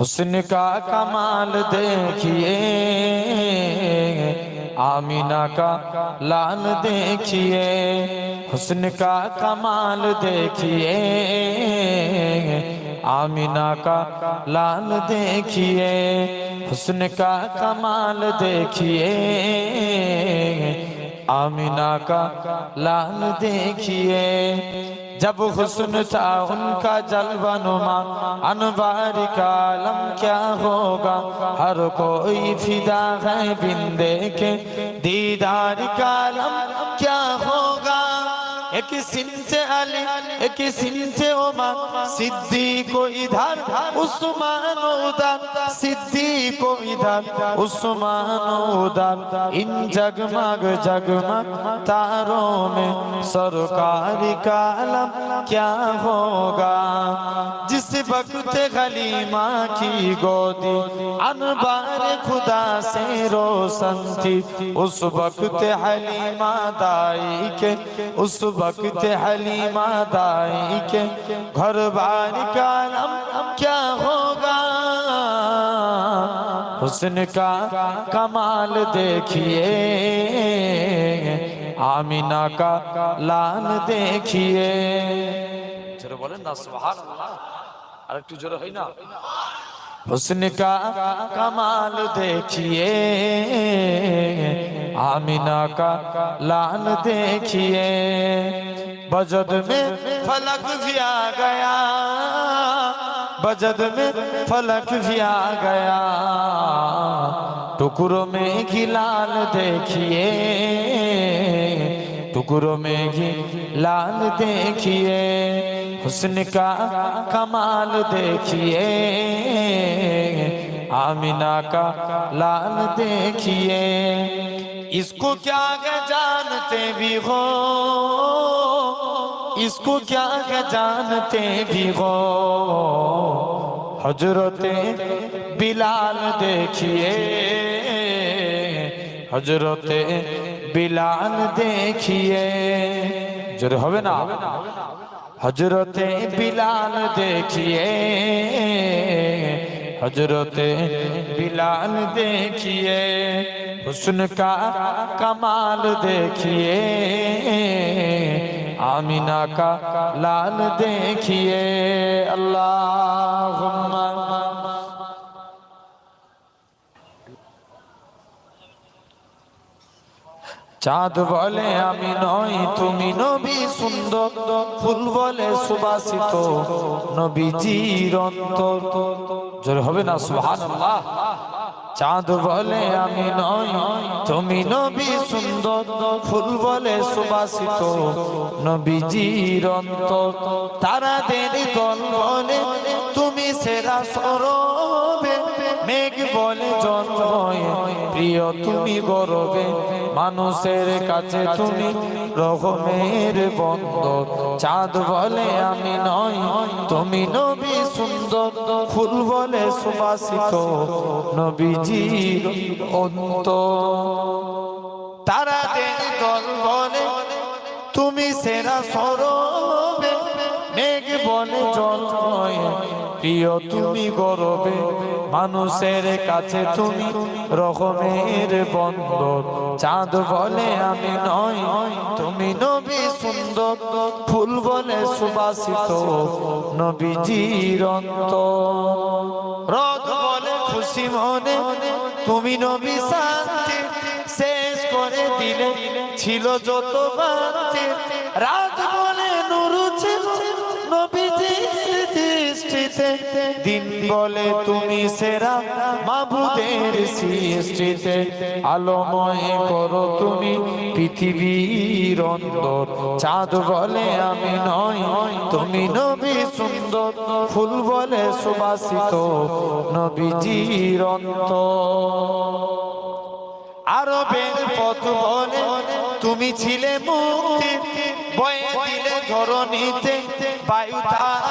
حسن کا کمال دیکھیے، آمینہ کا لال دیکھیے، حسن کا کمال دیکھیے، آمینہ کا لال دیکھیے، حسن کا کمال دیکھیے، آمینہ کا لال دیکھیے۔ जब हुस्न था उनका जलवनुमा अनवार का आलम क्या होगा हर कोई फिदा है बिंदे के दीदार का आलम क्या होगा قسم سے علی ایک قسم سے عمر صدیق کو ادھر عثمان ادھر صدیق کو ادھر عثمان ادھر ان جگمگ جگمگ تاروں میں سرکار کالم کیا ہوگا وقت غلیمہ کی گودی۔ انبار خدا سے روشن تھی۔ اس وقت حلیمہ دائی کے۔ اس وقت حلیمہ دائی کے۔ گھر بار کا علم کیا ہوگا؟ حسن کا کمال دیکھیے۔ آمینہ کا لان دیکھیے۔ چلو بولے نا، سبحان اللہ۔ আর একটু জোরে হয় حسن کا کمال دیکھیے آمینہ کا لان دیکھیے بجد میں فلک بھی آ گیا بجد میں فلک بھی آ گیا ٹکروں میں گلال دیکھیے ٹکروں میں یہ لال دیکھیے، حسن کا کمال دیکھیے، آمینہ کا لال دیکھئے اس کو کیا ہے جانتے بھی ہو؟ اس کو کیا ہے جانتے بھی ہو؟ حضرت بلال دیکھیے، حضرت বিলাল দেখিয়ে। জোরে হবে না? হজরতে বিলাল দেখিয়ে। হজরতে বিলাল দেখিয়ে। হুসন কা কমাল দেখিয়ে। আমিনা কা লাল দেখিয়ে। আল্লাহ চাঁদ বলে আমি নই, তুমি নবী সুন্দর। ফুল বলে সুবাসিত নবীজির অন্তর। জোরে হবে না, সুবহানাল্লাহ। চাঁদ বলে আমি নই, তুমি নবী সুন্দর। ফুল বলে সুবাসিত নবীজির অন্তর। তারাদের দল বলে, তুমি সেরা সরবে মেঘ বলে জল হয়ে প্রিয় তুমি গরবে মানুষের কাছে তুমি রকমের বন্ধ চাঁদ বলে আমি নই তুমি নবী সুন্দর, ফুল বলে সুবাসিত নবীজি অন্ত। তারাদের দল বলে, তুমি সেরা সরবে প্রিয়, তুমি গরবে, মানুষের কাছে তুমি রকমের বন্দর চাঁদ বলে আমি নয় তুমি নবী সুন্দর। ফুল বলে সুবাসিত, নবীজির অন্ত রথ বলে খুশি মনে, তুমি নবী শান্তি। শেষ করে দিলে ছিল যত বান্তি রাত দৃষ্টিতে দিন বলে তুমি সেরা মাবুদের সৃষ্টিতে। আলোময় করো তুমি পৃথিবীর অন্তর চাঁদ বলে আমি নই তুমি নবী সুন্দর। ফুল বলে সুবাসিত নবীজির অন্তর। আরবের পথ বলে তুমি ছিলে মুক্তি বয়ে দিলে ধরণীতে বায়ু তার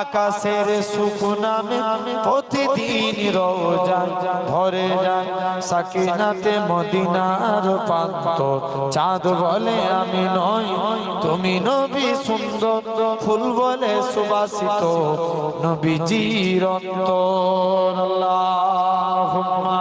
আকাশের সুখ নামে পথ প্রতিদিন রোজা ধরে যায় সাকিনাতে মদিনার পান্ত চাঁদ বলে আমি নই, তুমি নবী সুন্দর। ফুল বলে সুবাসিত নবীজির অন্তর। আল্লাহুম্মা